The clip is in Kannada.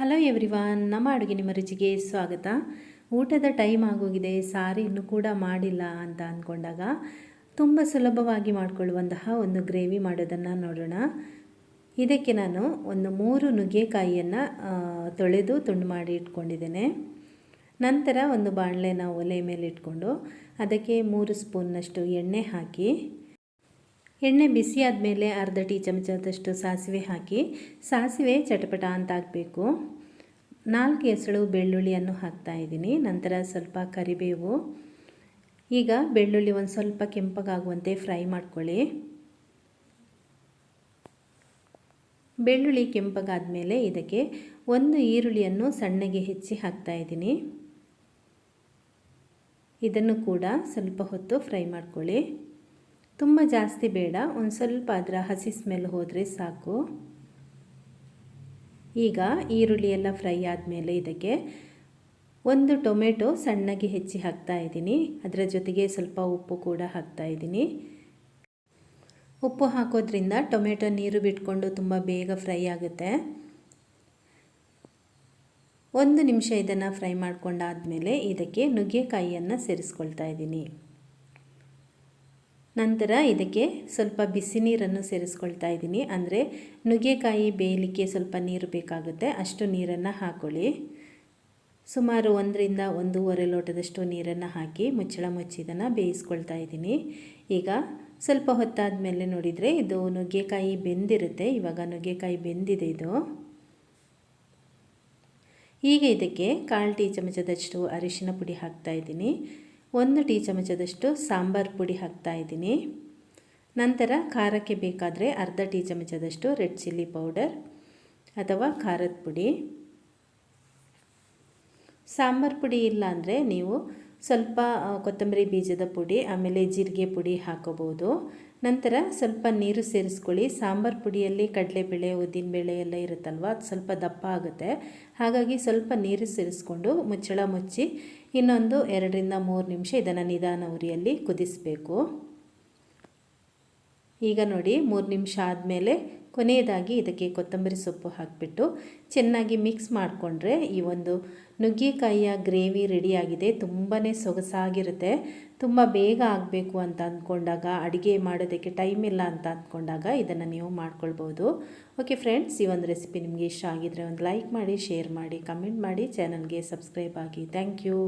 ಹಲೋ ಎವ್ರಿವಾನ್ ನಮ್ಮ ಅಡುಗೆ ನಿಮ್ಮ ರುಚಿಗೆ ಸ್ವಾಗತ. ಊಟದ ಟೈಮ್ ಆಗೋಗಿದೆ, ಸಾರಿ ಇನ್ನೂ ಕೂಡ ಮಾಡಿಲ್ಲ ಅಂತ ಅಂದ್ಕೊಂಡಾಗ ತುಂಬ ಸುಲಭವಾಗಿ ಮಾಡಿಕೊಳ್ಳುವಂತಹ ಒಂದು ಗ್ರೇವಿ ಮಾಡೋದನ್ನು ನೋಡೋಣ. ಇದಕ್ಕೆ ನಾನು ಒಂದು ಮೂರು ನುಗ್ಗೆಕಾಯಿಯನ್ನು ತೊಳೆದು ತುಂಡು ಮಾಡಿ ಇಟ್ಕೊಂಡಿದ್ದೇನೆ. ನಂತರ ಒಂದು ಬಾಣಲೆನ ಒಲೆ ಮೇಲೆ ಇಟ್ಕೊಂಡು ಅದಕ್ಕೆ ಮೂರು ಸ್ಪೂನ್ನಷ್ಟು ಎಣ್ಣೆ ಹಾಕಿ ಎಣ್ಣೆ ಬಿಸಿ ಆದಮೇಲೆ ಅರ್ಧ ಟೀ ಚಮಚದಷ್ಟು ಸಾಸಿವೆ ಹಾಕಿ, ಸಾಸಿವೆ ಚಟಪಟ ಅಂತ ಹಾಕಬೇಕು. ನಾಲ್ಕು ಎಸಳು ಬೆಳ್ಳುಳ್ಳಿಯನ್ನು ಹಾಕ್ತಾ ಇದ್ದೀನಿ. ನಂತರ ಸ್ವಲ್ಪ ಕರಿಬೇವು. ಈಗ ಬೆಳ್ಳುಳ್ಳಿ ಒಂದು ಸ್ವಲ್ಪ ಕೆಂಪಗಾಗುವಂತೆ ಫ್ರೈ ಮಾಡ್ಕೊಳ್ಳಿ. ಬೆಳ್ಳುಳ್ಳಿ ಕೆಂಪಗಾದ ಮೇಲೆ ಇದಕ್ಕೆ ಒಂದು ಈರುಳ್ಳಿಯನ್ನು ಸಣ್ಣಗೆ ಹೆಚ್ಚಿ ಹಾಕ್ತಾ ಇದ್ದೀನಿ. ಇದನ್ನು ಕೂಡ ಸ್ವಲ್ಪ ಹೊತ್ತು ಫ್ರೈ ಮಾಡ್ಕೊಳ್ಳಿ. ತುಂಬ ಜಾಸ್ತಿ ಬೇಡ, ಒಂದು ಸ್ವಲ್ಪ ಅದರ ಹಸಿ ಸ್ಮೆಲ್ ಹೋದರೆ ಸಾಕು. ಈಗ ಈರುಳ್ಳಿ ಎಲ್ಲ ಫ್ರೈ ಆದಮೇಲೆ ಇದಕ್ಕೆ ಒಂದು ಟೊಮೆಟೊ ಸಣ್ಣಗೆ ಹೆಚ್ಚಿ ಹಾಕ್ತಾ ಇದ್ದೀನಿ. ಅದರ ಜೊತೆಗೆ ಸ್ವಲ್ಪ ಉಪ್ಪು ಕೂಡ ಹಾಕ್ತಾ ಇದ್ದೀನಿ. ಉಪ್ಪು ಹಾಕೋದ್ರಿಂದ ಟೊಮೆಟೊ ನೀರು ಬಿಟ್ಕೊಂಡು ತುಂಬ ಬೇಗ ಫ್ರೈ ಆಗುತ್ತೆ. ಒಂದು ನಿಮಿಷ ಇದನ್ನು ಫ್ರೈ ಮಾಡ್ಕೊಂಡಾದಮೇಲೆ ಇದಕ್ಕೆ ನುಗ್ಗೆಕಾಯಿಯನ್ನು ಸೇರಿಸ್ಕೊಳ್ತಾ ಇದ್ದೀನಿ. ನಂತರ ಇದಕ್ಕೆ ಸ್ವಲ್ಪ ಬಿಸಿ ನೀರನ್ನು ಸೇರಿಸ್ಕೊಳ್ತಾ ಇದ್ದೀನಿ. ಅಂದರೆ ನುಗ್ಗೆಕಾಯಿ ಬೇಯಲಿಕ್ಕೆ ಸ್ವಲ್ಪ ನೀರು ಬೇಕಾಗುತ್ತೆ. ಅಷ್ಟು ನೀರನ್ನು ಹಾಕ್ಕೊಳ್ಳಿ ಸುಮಾರು ಒಂದರಿಂದ ಒಂದೂವರೆ ಲೋಟದಷ್ಟು ನೀರನ್ನು ಹಾಕಿ ಮುಚ್ಚಳ ಮುಚ್ಚಿದನ್ನು ಬೇಯಿಸ್ಕೊಳ್ತಾ ಇದ್ದೀನಿ. ಈಗ ಸ್ವಲ್ಪ ಹೊತ್ತಾದ ಮೇಲೆ ನೋಡಿದರೆ ಇದು ನುಗ್ಗೆಕಾಯಿ ಬೆಂದಿರುತ್ತೆ. ಇವಾಗ ನುಗ್ಗೆಕಾಯಿ ಬೆಂದಿದೆ ಇದು. ಈಗ ಇದಕ್ಕೆ ಕಾಲು ಟೀ ಚಮಚದಷ್ಟು ಅರಿಶಿನ ಪುಡಿ ಹಾಕ್ತಾ ಇದ್ದೀನಿ. ಒಂದು ಟೀ ಚಮಚದಷ್ಟು ಸಾಂಬಾರು ಪುಡಿ ಹಾಕ್ತಾ ಇದ್ದೀನಿ. ನಂತರ ಖಾರಕ್ಕೆ ಬೇಕಾದರೆ ಅರ್ಧ ಟೀ ಚಮಚದಷ್ಟು ರೆಡ್ ಚಿಲ್ಲಿ ಪೌಡರ್ ಅಥವಾ ಖಾರದ ಪುಡಿ. ಸಾಂಬಾರು ಪುಡಿ ಇಲ್ಲ ಅಂದರೆ ನೀವು ಸ್ವಲ್ಪ ಕೊತ್ತಂಬರಿ ಬೀಜದ ಪುಡಿ, ಆಮೇಲೆ ಜೀರಿಗೆ ಪುಡಿ ಹಾಕೋಬೋದು ನಂತರ ಸ್ವಲ್ಪ ನೀರು ಸೇರಿಸ್ಕೊಳ್ಳಿ. ಸಾಂಬಾರು ಪುಡಿಯಲ್ಲಿ ಕಡಲೆಬೇಳೆ, ಉದ್ದಿನಬೇಳೆ ಎಲ್ಲ ಇರುತ್ತಲ್ವ, ಅದು ಸ್ವಲ್ಪ ದಪ್ಪ ಆಗುತ್ತೆ. ಹಾಗಾಗಿ ಸ್ವಲ್ಪ ನೀರು ಸೇರಿಸ್ಕೊಂಡು ಮುಚ್ಚಳ ಮುಚ್ಚಿ ಇನ್ನೊಂದು ಎರಡರಿಂದ ಮೂರು ನಿಮಿಷ ಇದನ್ನು ನಿಧಾನ ಉರಿಯಲ್ಲಿ ಕುದಿಸಬೇಕು. ಈಗ ನೋಡಿ ಮೂರು ನಿಮಿಷ ಆದಮೇಲೆ ಕೊನೆಯದಾಗಿ ಇದಕ್ಕೆ ಕೊತ್ತಂಬರಿ ಸೊಪ್ಪು ಹಾಕಿಬಿಟ್ಟು ಚೆನ್ನಾಗಿ ಮಿಕ್ಸ್ ಮಾಡಿಕೊಂಡ್ರೆ ಈ ಒಂದು ನುಗ್ಗೆಕಾಯಿಯ ಗ್ರೇವಿ ರೆಡಿಯಾಗಿದೆ ತುಂಬಾ ಸೊಗಸಾಗಿರುತ್ತೆ. ತುಂಬ ಬೇಗ ಆಗಬೇಕು ಅಂತ ಅಂದ್ಕೊಂಡಾಗ, ಅಡುಗೆ ಮಾಡೋದಕ್ಕೆ ಟೈಮ್ ಇಲ್ಲ ಅಂತ ಅಂದ್ಕೊಂಡಾಗ ಇದನ್ನು ನೀವು ಮಾಡ್ಕೊಳ್ಬೋದು. ಓಕೆ ಫ್ರೆಂಡ್ಸ್ ಈ ಒಂದು ರೆಸಿಪಿ ನಿಮಗೆ ಇಷ್ಟ ಆಗಿದರೆ ಒಂದು ಲೈಕ್ ಮಾಡಿ ಶೇರ್ ಮಾಡಿ ಕಮೆಂಟ್ ಮಾಡಿ ಚಾನಲ್ಗೆ ಸಬ್ಸ್ಕ್ರೈಬ್ ಆಗಿ. Thank you